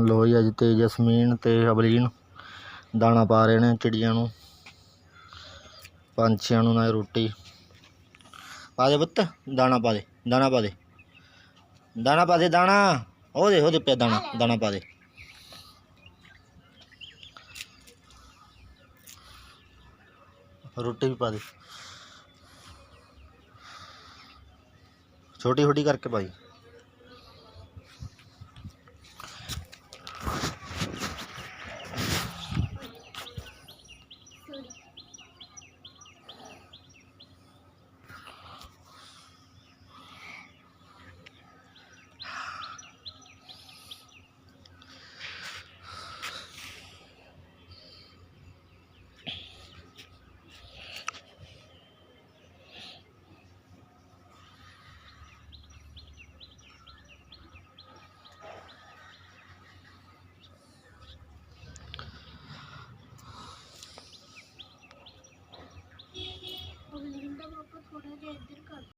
ਲੋ ਜੀ, ਅੱਜ ਤੇ ਜਸਮੀਨ ਤੇ ਅਬਲੀਨ ਦਾਣਾ ਪਾ ਰਹੇ ਨੇ ਚਿੜੀਆਂ ਨੂੰ। ਪੰਛੀਆਂ ਨੂੰ ਨਾ ਰੋਟੀ। ਪਾ ਦੇ ਪੁੱਤ, ਦਾਣਾ ਪਾ ਦੇ, ਦਾਣਾ ਪਾ ਦੇ। ਦਾਣਾ ਪਾ ਦੇ, ਦਾਣਾ। ਉਹ ਦੇ ਉਹਦੇ ਉਹਦੇ ਪਿਆ ਦਾਣਾ ਦਾਣਾ ਪਾ ਦੇ। ਰੋਟੀ ਵੀ ਪਾ ਦੇ। ਛੋਟੀ ਛੋਟੀ ਕਰਕੇ ਪਾਈ।